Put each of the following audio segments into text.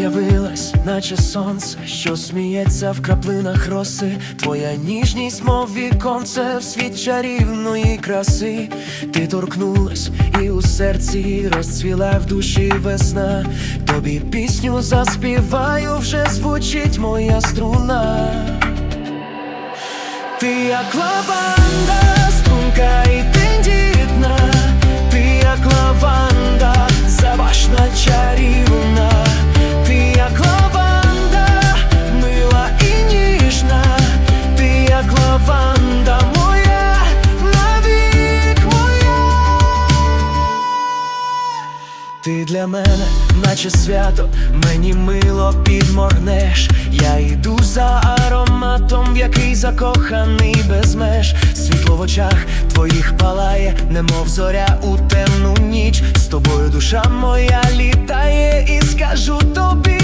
з'явилась, наче сонце, що сміється в краплинах роси. Твоя ніжність, мов віконце в світ чарівної краси. Ти торкнулась, і у серці розцвіла в душі весна. Тобі пісню заспіваю, вже звучить моя струна. Ти як лаванда, Ти для мене, наче свято, мені мило підморгнеш. Я йду за ароматом, в який закоханий без меж. Світло в очах твоїх палає, немов зоря у темну ніч. З тобою душа моя літає, і скажу тобі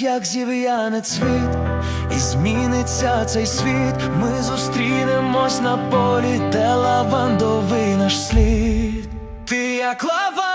Навіть як зів'яне цвіт, і зміниться цей світ, ми зустрінемось на полі, де лавандовий наш слід. Ти як лаванда,